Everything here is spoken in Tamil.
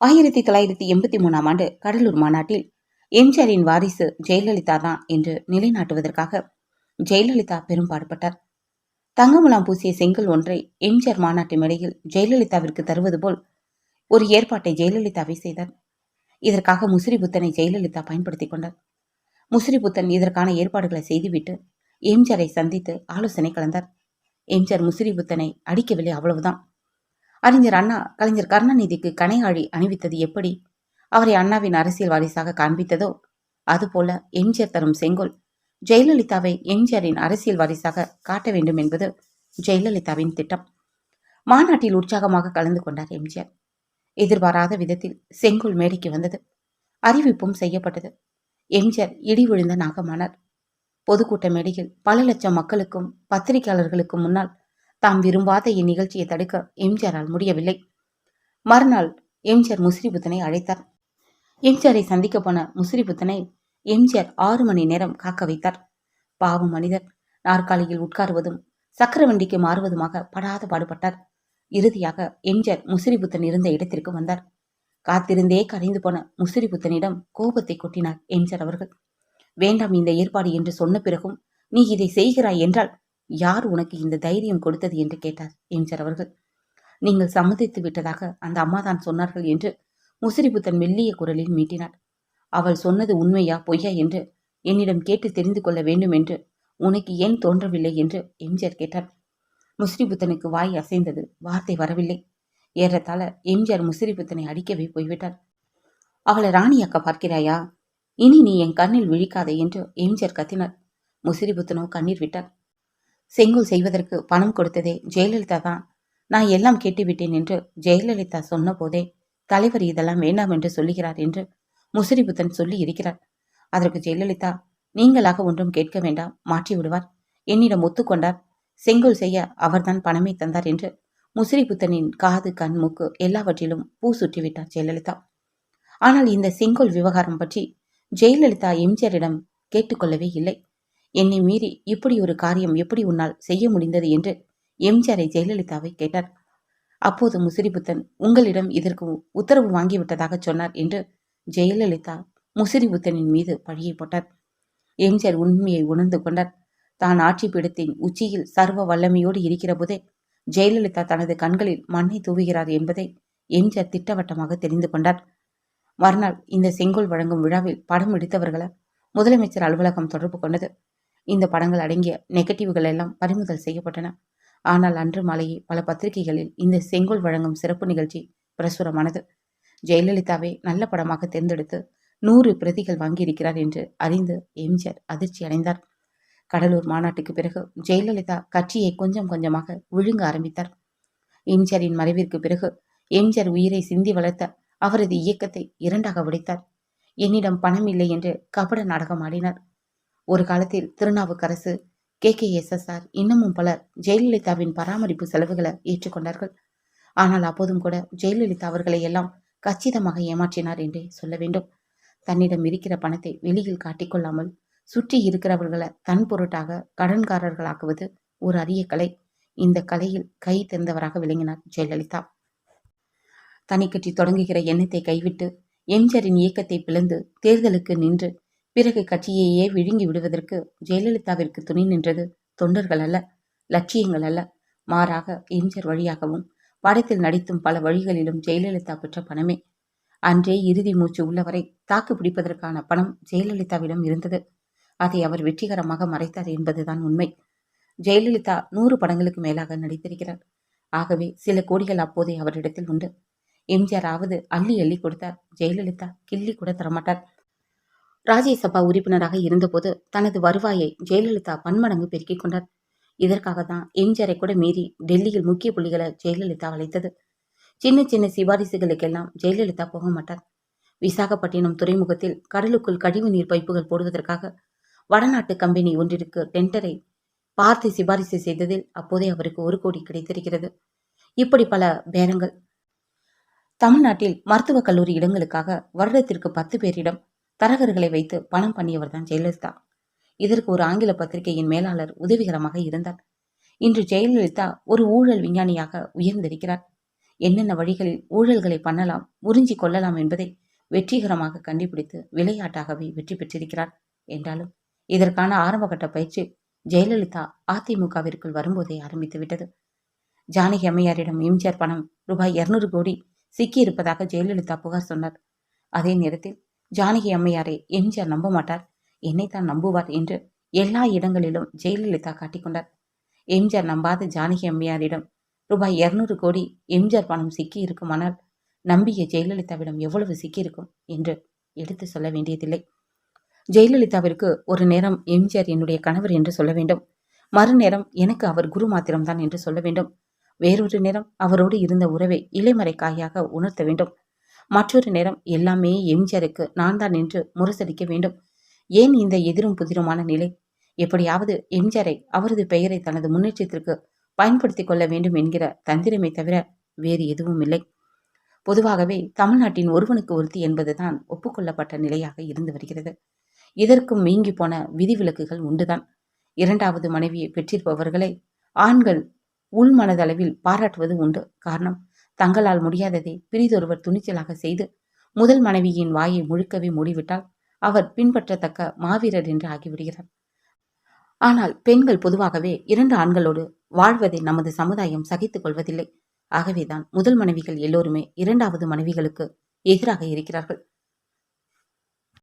ஆயிரத்தி தொள்ளாயிரத்தி எண்பத்தி மூணாம் ஆண்டு கடலூர் மாநாட்டில் எம்ஜிஆரின் வாரிசு ஜெயலலிதா தான் என்று நிலைநாட்டுவதற்காக ஜெயலலிதா பெரும்பாடுபட்டார் தங்கமுலாம் பூசிய செங்கல் ஒன்றை எம்ஜிஆர் மாநாட்டு மேடையில் ஜெயலலிதாவிற்கு தருவது போல் ஒரு ஏற்பாட்டை ஜெயலலிதாவை செய்தார். இதற்காக முசிறிபுத்தனை ஜெயலலிதா பயன்படுத்திக் கொண்டார். முசிறிபுத்தன் இதற்கான ஏற்பாடுகளை செய்துவிட்டு எம்ஜிஆரை சந்தித்து ஆலோசனை கலந்தார். எம்ஜிஆர் முசிறிபுத்தனை அடிக்கவில்லை அவ்வளவுதான். அறிஞர் அண்ணா கலைஞர் கருணாநிதிக்கு கனையாழி அணிவித்தது எப்படி? அவரை அண்ணாவின் அரசியல் வாரிசாக காண்பித்ததோ? அதுபோல எம்ஜிஆர் தரும் செங்கோல் ஜெயலலிதாவை எம்ஜிஆரின் அரசியல் வாரிசாக காட்ட வேண்டும் என்பது ஜெயலலிதாவின் திட்டம். மாநாட்டில் உற்சாகமாக கலந்து கொண்டார் எம்ஜிஆர் எதிர்பாராத விதத்தில் செங்கோல் மேடைக்கு வந்தது. அறிவிப்பும் செய்யப்பட்டது. எம்ஜிஆர் இடி விழுந்த நாகமானார். பொதுக்கூட்ட மேடையில் பல லட்சம் மக்களுக்கும் பத்திரிகையாளர்களுக்கும் முன்னால் தாம் விரும்பாத இந்நிகழ்ச்சியை தடுக்க எம்ஜிஆரால் முடியவில்லை. மறுநாள் எம்ஜிஆர் முசிறிபுத்தனை அழைத்தார். எம்ஜிஆரை சந்திக்க போன முசிறிபுத்தனை எம்ஜிஆர் ஆறு மணி நேரம் காக்க வைத்தார். பாவம் மனிதர் நாற்காலியில் உட்காருவதும் சக்கர வண்டிக்கு மாறுவதுமாக படாத பாடுபட்டார். இறுதியாக எம்ஜிஆர் முசிறிபுத்தன் இருந்த இடத்திற்கு வந்தார். காத்திருந்தே கரைந்து போன முசிறிபுத்தனிடம் கோபத்தை கொட்டினார் எம்ஜிஆர் அவர்கள். வேண்டாம் இந்த ஏற்பாடு என்று சொன்ன பிறகும் நீ இதை செய்கிறாய் என்றால் யார் உனக்கு இந்த தைரியம் கொடுத்தது என்று கேட்டார் எம்ஜிஆர் அவர்கள். நீங்கள் சம்மதித்து விட்டதாக அந்த அம்மாதான் சொன்னார்கள் என்று முசிறிபுத்தன் மெல்லிய குரலில் மீட்டினார். அவள் சொன்னது உண்மையா பொய்யா என்று என்னிடம் கேட்டு தெரிந்து கொள்ள வேண்டும் என்று உனக்கு ஏன் தோன்றவில்லை என்று எம்ஜிஆர் கேட்டார். முஸ்ரிபுத்தனுக்கு வாய் அசைந்தது வார்த்தை வரவில்லை. ஏறத்தாழ எம்ஜிஆர் முசிறிபுத்தனை அடிக்கவே போய்விட்டார். அவளை ராணியாக்க பார்க்கிறாயா? இனி நீ என் கண்ணில் விழிக்காதே என்று எம்ஜிஆர் கத்தினார். முசிறிபுத்தனோ கண்ணீர் விட்டார். செங்கோல் செய்வதற்கு பணம் கொடுத்ததே ஜெயலலிதா தான். நான் எல்லாம் கேட்டுவிட்டேன் என்று ஜெயலலிதா சொன்ன போதே தலைவர் இதெல்லாம் வேண்டாம் என்று சொல்லுகிறார் என்று முசிறிபுத்தன் சொல்லி இருக்கிறார். அதற்கு ஜெயலலிதா நீங்களாக ஒன்றும் கேட்க வேண்டாம் மாற்றி விடுவார். என்னிடம் ஒத்துக்கொண்டார். செங்கோல் செய்ய அவர்தான் பணமே தந்தார் என்று முசிறிபுத்தனின் காது கண் மூக்கு எல்லாவற்றிலும் பூ சுற்றிவிட்டார் ஜெயலலிதா. ஆனால் இந்த செங்கோல் விவகாரம் பற்றி ஜெயலலிதா எம்ஜிஆரிடம் கேட்டுக்கொள்ளவே இல்லை. என்னை மீறி இப்படி ஒரு காரியம் எப்படி உன்னால் செய்ய முடிந்தது என்று எம்ஜிஆரை ஜெயலலிதாவை கேட்டார். அப்போது முசிறிபுத்தன் உங்களிடம் இதற்கு உத்தரவு வாங்கிவிட்டதாக சொன்னார் என்று ஜெயலலிதா முசிறிபுத்தனின் மீது பழியை போட்டார். எம்ஜிஆர் உண்மையை உணர்ந்து கொண்டார். தான் ஆட்சி பீடத்தின் உச்சியில் சர்வ வல்லமையோடு இருக்கிற போதே ஜெயலலிதா தனது கண்களில் மண்ணை தூவுகிறார் என்பதை எம்ஜிஆர் திட்டவட்டமாக தெரிந்து கொண்டார். மறுநாள் இந்த செங்கோல் வழங்கும் விழாவில் படம் எடுத்தவர்களை முதலமைச்சர் அலுவலகம் தொடர்பு கொண்டது. இந்த படங்கள் அடங்கிய நெகட்டிவ்கள் எல்லாம் பறிமுதல் செய்யப்பட்டன. ஆனால் அன்று மாலையே பல பத்திரிகைகளில் இந்த செங்கோல் வழங்கும் சிறப்பு நிகழ்ச்சி பிரசுரமானது. ஜெயலலிதாவை நல்ல படமாக தேர்ந்தெடுத்து நூறு பிரதிகள் வாங்கியிருக்கிறார் என்று அறிந்து எம்ஜிஆர் அதிர்ச்சி அடைந்தார். கடலூர் மாநாட்டுக்கு பிறகு ஜெயலலிதா கட்சியை கொஞ்சம் கொஞ்சமாக விழுங்க ஆரம்பித்தார். எம்ஜிஆரின் மறைவிற்கு பிறகு எம்ஜிஆர் உயிரை சிந்தி வளர்த்த அவரது இயக்கத்தை இரண்டாக உடைத்தார் என்னிடம் பணம் இல்லை என்று கபட நாடகம் ஆடினார். ஒரு காலத்தில் Thirunavukkarasu K. K. S. S. R. இன்னமும் பலர் ஜெயலலிதாவின் பராமரிப்பு செலவுகளை ஏற்றுக்கொண்டார்கள். ஆனால் அப்போதும் கூட ஜெயலலிதா அவர்களை எல்லாம் கச்சிதமாக ஏமாற்றினார் என்றே சொல்ல வேண்டும். தன்னிடம் இருக்கிற பணத்தை வெளியில் காட்டிக்கொள்ளாமல் சுற்றி இருக்கிறவர்களை தன் பொருட்டாக கடன்காரர்களாக்குவது ஒரு அரிய கலை. இந்த கலையில் கை தேர்ந்தவராக விளங்கினார் ஜெயலலிதா. தனிக்கட்சி தொடங்குகிற எண்ணத்தை கைவிட்டு எம்ஜிஆரின் இயக்கத்தை பிளந்து தேர்தலுக்கு நின்று பிறகு கட்சியையே விழுங்கி விடுவதற்கு ஜெயலலிதாவிற்கு துணை நின்றது தொண்டர்கள் அல்ல லட்சியங்கள் அல்ல. மாறாக எம்ஜிஆர் வழியாகவும் படத்தில் நடித்தும் பல வழிகளிலும் ஜெயலலிதா பெற்ற பணமே. அன்றே இறுதி மூச்சு உள்ளவரை தாக்கு பிடிப்பதற்கான பணம் ஜெயலலிதாவிடம் இருந்தது. அதை அவர் வெற்றிகரமாக மறைத்தார் என்பதுதான் உண்மை. ஜெயலலிதா நூறு படங்களுக்கு மேலாக நடித்திருக்கிறார். ஆகவே சில கோடிகள் அப்போதே அவரிடத்தில் உண்டு. எம்ஜிஆர் ஆவது அள்ளி அள்ளி கொடுத்தார். ஜெயலலிதா கிள்ளி கூட தரமாட்டார். ராஜ்யசபா உறுப்பினராக இருந்தபோது தனது வருவாயை ஜெயலலிதா பன்மடங்கு பெருக்கிக் கொண்டார். இதற்காக தான் எம்ஜிஆரை கூட மீறி டெல்லியில் முக்கிய புள்ளிகளை ஜெயலலிதா அழைத்தது. சின்ன சின்ன சிபாரிசுகளுக்கெல்லாம் ஜெயலலிதா போக மாட்டார். விசாகப்பட்டினம் துறைமுகத்தில் கடலுக்குள் கழிவு நீர் பைப்புகள் போடுவதற்காக வடநாட்டு கம்பெனி ஒன்றிற்கு டெண்டரை பார்த்து சிபாரிசு செய்ததில் அப்போதே அவருக்கு ஒரு கோடி கிடைத்திருக்கிறது. இப்படி பல பேரங்கள். தமிழ்நாட்டில் மருத்துவக் கல்லூரி இடங்களுக்காக வருடத்திற்கு பத்து பேரிடம் தரகர்களை வைத்து பணம் பண்ணியவர் தான் ஜெயலலிதா. இதற்கு ஒரு ஆங்கில பத்திரிகையின் மேலாளர் உதவிகரமாக இருந்தார். இன்று ஜெயலலிதா ஒரு ஊழல் விஞ்ஞானியாக உயர்ந்திருக்கிறார். என்னென்ன வழிகளில் ஊழல்களை பண்ணலாம் உறிஞ்சி கொள்ளலாம் என்பதை வெற்றிகரமாக கண்டுபிடித்து விளையாட்டாகவே வெற்றி பெற்றிருக்கிறார் என்றாலும் இதற்கான ஆரம்பகட்ட பயிற்சி ஜெயலலிதா அதிமுகவிற்குள் வரும்போதே ஆரம்பித்து விட்டது. ஜானகி அம்மையாரிடம் எம்ஜிஆர் பணம் ரூபாய் இருநூறு கோடி சிக்கியிருப்பதாக ஜெயலலிதா புகார் சொன்னார். அதே நேரத்தில் ஜானகி அம்மையாரை எம்ஜிஆர் நம்ப மாட்டார். என்னைத்தான் நம்புவார் என்று எல்லா இடங்களிலும் ஜெயலலிதா காட்டிக்கொண்டார் எம்ஜிஆர் நம்பாத ஜானகி அம்மையாரிடம் ரூபாய் இருநூறு கோடி எம்ஜிஆர் பணம் சிக்கி இருக்குமானால் நம்பிய ஜெயலலிதாவிடம் எவ்வளவு சிக்கியிருக்கும் என்று எடுத்து சொல்ல வேண்டியதில்லை. ஜெயலலிதாவிற்கு ஒரு நேரம் எம்ஜிஆர் என்னுடைய கணவர் என்று சொல்ல வேண்டும். மறுநேரம் எனக்கு அவர் குரு மாத்திரம்தான் என்று சொல்ல வேண்டும். வேறொரு நேரம் அவரோடு இருந்த உறவை இலைமறை காயாக உணர்த்த வேண்டும். மற்றொரு நேரம் எல்லாமே எம்ஜிஆருக்கு நான் தான் நின்று முரசடிக்க வேண்டும். ஏன் இந்த எதிரும் புதிருமான நிலை? எப்படியாவது எம்ஜிஆரை அவரது பெயரை தனது முன்னேற்றத்திற்கு பயன்படுத்திக் கொள்ள வேண்டும் என்கிற தந்திரமே தவிர வேறு எதுவும் இல்லை. பொதுவாகவே தமிழ்நாட்டின் ஒருவனுக்கு ஒருத்தி என்பதுதான் ஒப்புக்கொள்ளப்பட்ட நிலையாக இருந்து வருகிறது. இதற்கும் மீங்கி போன விதிவிலக்குகள் உண்டுதான். இரண்டாவது மனைவியை பெற்றிருப்பவர்களை ஆண்கள் உள்மனதளவில் பாராட்டுவது உண்டு காரணம். தங்களால் முடியாததை பிரிதொருவர் துணிச்சலாக செய்து முதல் மனைவியின் வாயை முழுக்கவே மூடிவிட்டால் அவர் பின்பற்றத்தக்க மாவீரர் என்று ஆகிவிடுகிறார். ஆனால் பெண்கள் பொதுவாகவே இரண்டு ஆண்களோடு வாழ்வதை நமது சமுதாயம் சகித்துக் கொள்வதில்லை. ஆகவேதான் முதல் மனைவிகள் எல்லோருமே இரண்டாவது மனைவிகளுக்கு எதிராக இருக்கிறார்கள்.